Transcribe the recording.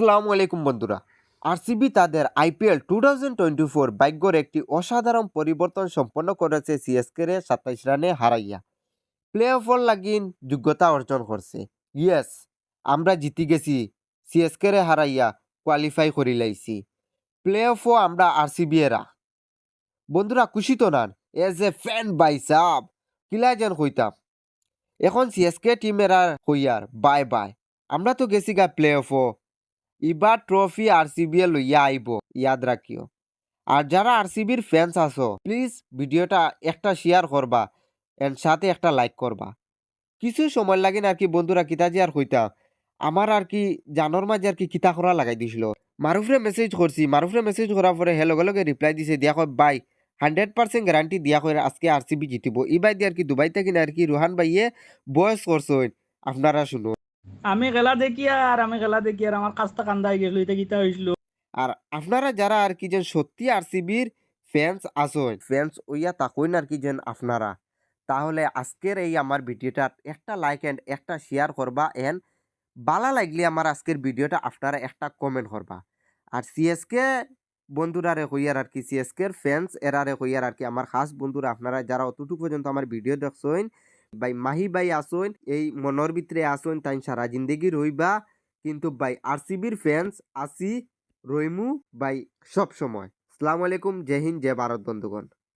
আসসালামু আলাইকুম বন্ধুরা। আরসিবি তাদের IPL two thousand twenty four ভাগ্যর একটি অসাধারণ পরিবর্তন সম্পন্ন করেছে সিএসকে রে সাতাইশ রানে হারাইয়া। প্লে অফর লাগিন যোগ্যতা অর্জন করছে। ইয়েস আমরা জিতি গেছি সিএসকে রে হারাইয়া কোয়ালিফাই করি লাইছি। প্লে অফও আমরা আরসিবি এরা। বন্ধুরা খুশি তো নান এজ এ ফ্যান বাই সাব কিলা যেন কইতাম? এখন সিএসকে টিমেরা কইয়ার বাই বাই আমরা তো গেছি গা প্লে অফও এবার ট্রফি আরসিবি লইয়া আইব, ইয়াদ রাখিও। আর যারা আরসিবির ফ্যান্স আছো প্লিজ ভিডিওটা একটা শেয়ার করবা এর সাথে একটা লাইক করবা। কিছু সময় লাগে না আর কি বন্ধুরা কিতাজি আর কইতাম, আমার আর কি জানোর মাঝে আর কি কিতা করা লাগাই দিছিল। মারুফরে মেসেজ করছি, মারুফরে মেসেজ করার পরে হে লগে লগে রিপ্লাই দিছে, দিয়া কয় বাই হান্ড্রেড পার্সেন্ট গ্যারান্টি দিয়া কয়, আজকে আরসিবি জিতিব। ই বাই দিয়ে আর কি দুবাই থেকে আর কি রুহান ভাইয়ে বয়স করছেন আপনারা শুনুন। আমি খেলা দেখি আর, আমি খেলা দেখি আর, আমার কাজটা কান্দা গেল, এটা কিতা হয়েছিল আর আপনারা যারা আর কি যেন সত্যি আরসিবির ফ্যান্স আসেন ফ্যান্স ওইয়া তাকইন আর কি যেন আপনারা, তাহলে আজকের এই আমার ভিডিওটা একটা লাইক এন্ড একটা শেয়ার করবা এন্ড বালা লাগলে আমার আজকের ভিডিওটা আপনারা একটা কমেন্ট করবা। আর সিএসকে বন্ধুরারে কইয়ার আর কি সিএসকের ফ্যান্স এরারে কইয়ার আর কি, আমার খাস বন্ধুরা আপনারা যারা অতটুকু পর্যন্ত আমার ভিডিও দেখছেন ভাই মাহি ভাই আসইন এই মনের ভিতরে আসইন তাই সারা জিন্দগি রইবা। কিন্তু ভাই আরসিবির ফ্যান্স আসি রইমু ভাই সব সময় সালাম আলাইকুম, জয় হিন্দ, জয় ভারত, বন্ধুগণ।